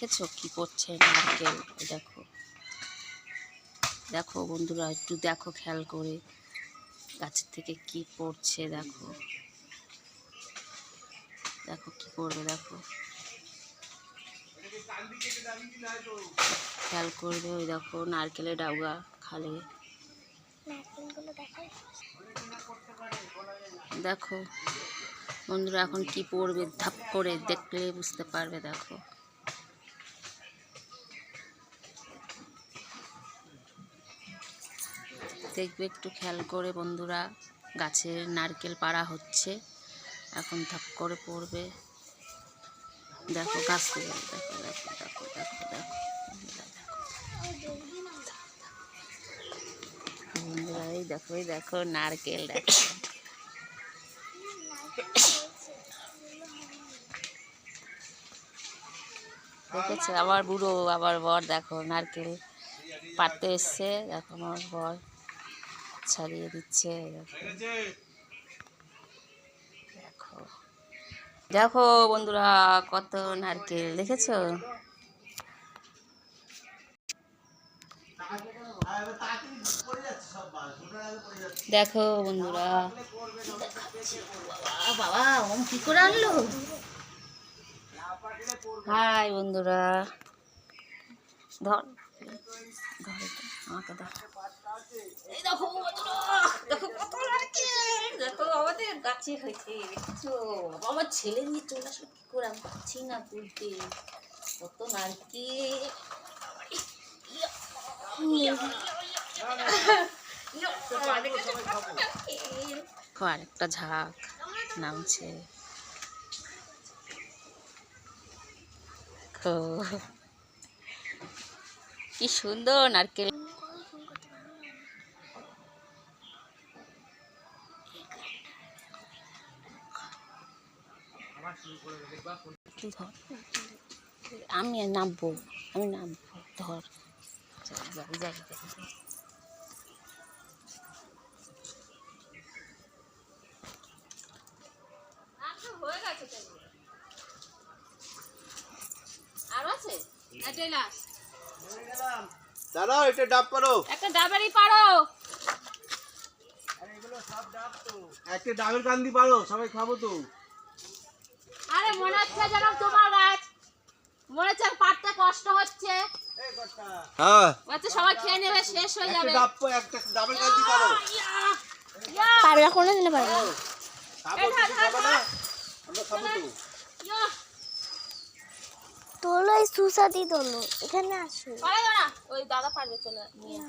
দেখেছ কি করছে নারকেল? দেখো। দেখো বন্ধুরা একটু দেখো খেয়াল করে গাছের থেকে কি পড়ছে দেখো। দেখো কি করবে দেখো। খেয়াল করবে ওই দেখো নারকেলের ডাউগা খালে। দেখো। বন্ধুরা এখন কি পড়বে ধাপ করে দেখলে বুঝতে পারবে দেখো। দেখবে, একটু খেয়াল করে বন্ধুরা, গাছের নারকেল পাড়া হচ্ছে। এখন ধাপ করে পড়বে। দেখো গাছ দেখো দেখো দেখো দেখো দেখো। বন্ধুরা, এই দেখো এই দেখো নারকেল, দেখো। দেখেছে? আবার বুড়ো, আবার বর, দেখো, নারকেল পাড়তে এসছে, দেখো আমার বর। ছাড়িয়ে দিচ্ছে। দেখো। দেখো বন্ধুরা কত নারকেল দেখেছ? দেখো বন্ধুরা। বাবা ওম কি করে আনলো? হাই বন্ধুরা। ধর। ধর আমাকে ধর এই দেখো দেখো কত দেখো আমাদের গাছে হয়েছে আমার ছেলে নিয়ে চলে আসলো কি করে আমি পাচ্ছি না তুলতে কত ইয়া, ইয়া, আরেকটা ঝাঁক নামছে। দেখো কি সুন্দর নারকেল ধর। আমি আর নামবো আমি নামবো ধর। যাই যাই দাঁড়াও এটা ডাব পারো। একটা ডাবেরই পারো। একটা ডাবের কান্দি পারো সবাই খাব তো। আরে মনে হচ্ছে যেন তোমার গাছ মনে হচ্ছে পাটতে কষ্ট হচ্ছে। হ্যাঁ। হচ্ছে সবাই খেয়ে নেবে শেষ হয়ে যাবে। পারবে না কোনো দিনে পারবে। তোলো এই সুসাদি তোলো এখানে আসো। ওই দাদা পারবে চলে নিয়ে।